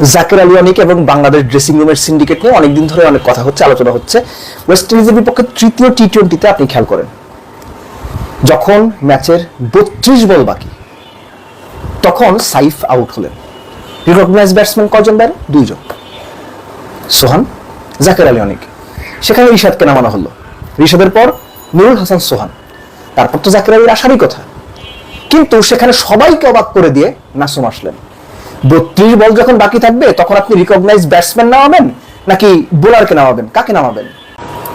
জাকির আলী অনিক এবং বাংলাদেশ ড্রেসিং রুমের সিন্ডিকেট নিয়ে অনেকদিন ধরে অনেক কথা হচ্ছে, আলোচনা হচ্ছে। ওয়েস্ট ইন্ডিজের বিপক্ষে তৃতীয় টি টোয়েন্টিতে আপনি খেয়াল করেন। যখন ম্যাচের বত্রিশ বল বাকি, তখন সাইফ আউট হলেন। রিকগনাইজ ব্যাটসম্যান কজন বের দুইজন। সোহান, জাকির আলী অনিক। সেখানে রিশাদকে নামানো হলো। রিশাদের পর নুরুল হাসান সোহান। তারপর তো জাকির আলীর আসারই কথা। কিন্তু সেখানে সবাইকে অবাক করে দিয়ে নাসুম আসলেন। বত্রিশ বল যখন বাকি থাকবে, তখন আপনি রিকগনাইজ ব্যাটসম্যান নামাবেন নাকি বোলারকে নামাবেন? কাকে নামাবেন?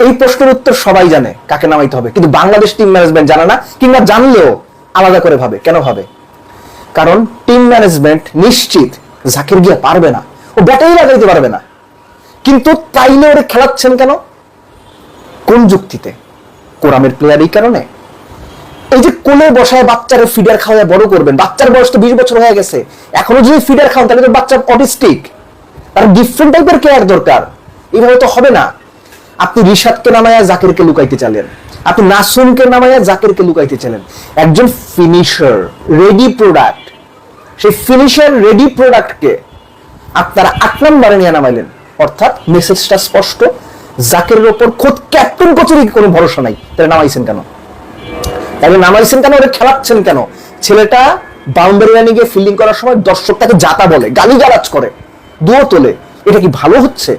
এই প্রশ্নের উত্তর সবাই জানে কাকে নামাইতে হবে। কিন্তু বাংলাদেশ টিম ম্যানেজমেন্ট জানে না, কিংবা জানলেও আলাদা করে ভাবে। কেন ভাবে? কারণ টিম ম্যানেজমেন্ট নিশ্চিত জাকির গিয়া পারবে না। ও ব্যাটাই লাগাইতে পারবে না। কিন্তু তাইলে ওরে খেলাচ্ছেন কেন? কোন যুক্তিতে? কোরামের প্লেয়ার এই কারণে? এই যে কোলে বসায় বাচ্চারে ফিডার খাওয়ায় বড় করবেন, বাচ্চার বয়স তো বিশ বছর হয়ে গেছে এখনও যদি ফিডার খাওয়ান তাহলে তো বাচ্চা অটিস্টিক তার ডিফারেন্ট টাইপের কেয়ার দরকার, এইভাবে তো হবে না। আপনি রিশাদকে নামায়া জাকিরকে লুকাইতে চালেন, আপনি নাসুমকে নামায়া জাকিরকে লুকাইতে চালেন। একজন ফিনিশার রেডি প্রোডাক্ট সেই ফিনিশার রেডি প্রোডাক্টকে আপনারা আট নম্বরে নিয়ে নামাইলেন। অর্থাৎ মেসেজটা স্পষ্ট, জাকিরের ওপর খোদ ক্যাপ্টেন কোচেরই কোনো ভরসা নাই, তাহলে নামাইছেন কেন? তাহলে নামাইছেন কেন? ওরা খেলাচ্ছেন কেন? ছেলেটা বাউন্ডারি লাইনে গিয়ে ফিল্ডিং করার সময় দর্শক তাকে জাতা বলে গালি গালাজ করে দুও তোলে। এটা কি ভালো হচ্ছে?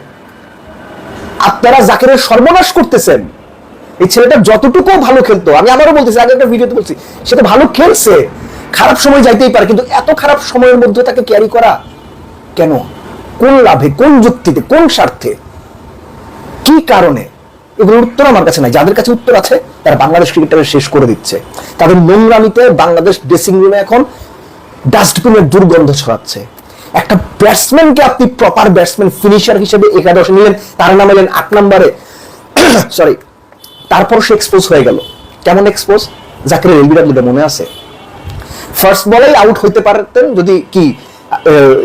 আপনারা জাকিরের সর্বনাশ করতেছেন। এই ছেলেটা যতটুকু ভালো খেলতো, আমি আবারও বলতেছি, আগে একটা ভিডিওতে বলছি সেটা ভালো খেলছে। খারাপ সময় যাইতেই পারে, কিন্তু এত খারাপ সময়ের মধ্যে তাকে ক্যারি করা কেন? কোন লাভে, কোন যুক্তিতে, কোন স্বার্থে? কি কারণে? এগুলোর উত্তর আমার কাছে নাই। যাদের কাছে উত্তর আছে, তারা বাংলাদেশ ক্রিকেটারে শেষ করে দিচ্ছে। তাদের নোংরামিতে বাংলাদেশ ড্রেসিং রুমে এখন ডাস্টবিনের দুর্গন্ধ ছড়াচ্ছে। একটা ব্যাটসম্যানকে আপনি প্রপার ব্যাটসম্যান ফিনিশার হিসেবে একাদশে নিলেন, তার নাম এলেন আট নম্বরে সরি তারপর সে এক্সপোজ হয়ে গেল। কেমন এক্সপোজ জাকিরের এলবিডাব্লিউটা মনে আছে। ফার্স্ট বলেই আউট হইতে পারতেন যদি কি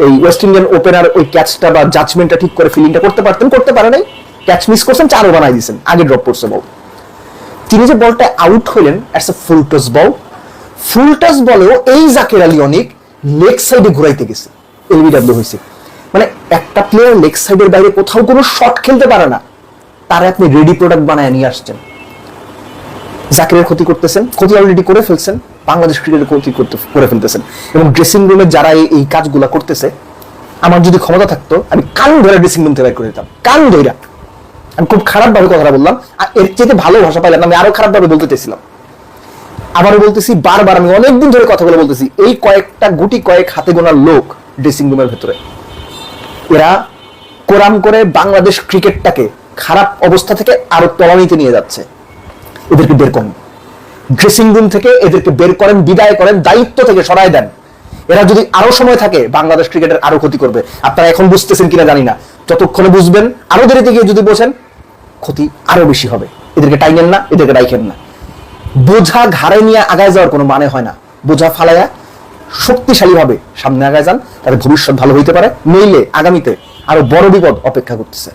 এই ওয়েস্ট ইন্ডিয়ান ওপেনার ওই ক্যাচটা বা জাজমেন্টটা ঠিক করে ফিলিংটা করতে পারতেন, করতে পারে নাই। ক্যাচ মিস করছেন, চারও বানাই দিয়েছেন। আগে ড্রপ করছে বল তিনি যে বলটা আউট হইলেন অ্যাটস এ ফুল টস বল ফুল টস বলেও এই জাকির আলী অনেক লেগ সাইডে ঘুরাইতে গেছে এলবিডাব্লিউ হয়েছে। মানে একটা প্লেয়ার লেগ সাইডের বাইরে কোথাও কোনো শট খেলতে পারে না, তারা আপনি রেডি প্রোডাক্ট বানায় নিয়ে আসছেন। জাকিরের ক্ষতি করতেছেন, ক্ষতি অলরেডি করে ফেলছেন, বাংলাদেশ ক্রিকেটের ক্ষতি করতে, করে ফেলতেছেন। এবং ড্রেসিং রুমে যারা এই- কাজগুলা করতেছে, আমার যদি ক্ষমতা থাকতো, আমি কান ধরে ড্রেসিং রুম থেকে বের করে দিতাম। কান ধইরা। আমি খুব খারাপ ভাবে কথাটা বললাম। আর এর চেয়ে ভালো ভাষা পাইলাম আমি আরও খারাপ ভাবে বলতে চাইছিলাম। আবারও বলতেছি, বারবার আমি অনেকদিন ধরে কথাগুলো বলতেছি, এই কয়েকটা গুটি কয়েক হাতে গোনার লোক ড্রেসিং রুমের ভেতরে। এরা কোরাম করে বাংলাদেশ ক্রিকেটটাকে খারাপ অবস্থা থেকে আরও তলানিতে নিয়ে যাচ্ছে। এদেরকে বের করেন। ড্রেসিং রুম থেকে এদেরকে বের করেন, বিদায় করেন, দায়িত্ব থেকে সরাই দেন। এরা যদি আরও সময় থাকে, বাংলাদেশ ক্রিকেটের আরও ক্ষতি করবে। আপনারা এখন বুঝতেছেন কিনা জানি না। যতক্ষণে বুঝবেন, আরও দেরিতে গিয়ে যদি বোঝেন ক্ষতি আরও বেশি হবে। এদেরকে টাইনেন না, এদেরকে ডাইখেন না। বোঝা ঘাড়ে নিয়ে আগায় যাওয়ার কোনো মানে হয় না। বোঝা ফালাইয়া শক্তিশালী ভাবে সামনে আগায় যান তাদের ভবিষ্যৎ ভালো হইতে পারে। নইলে আগামীতে আরও বড় বিপদ অপেক্ষা করতেছে।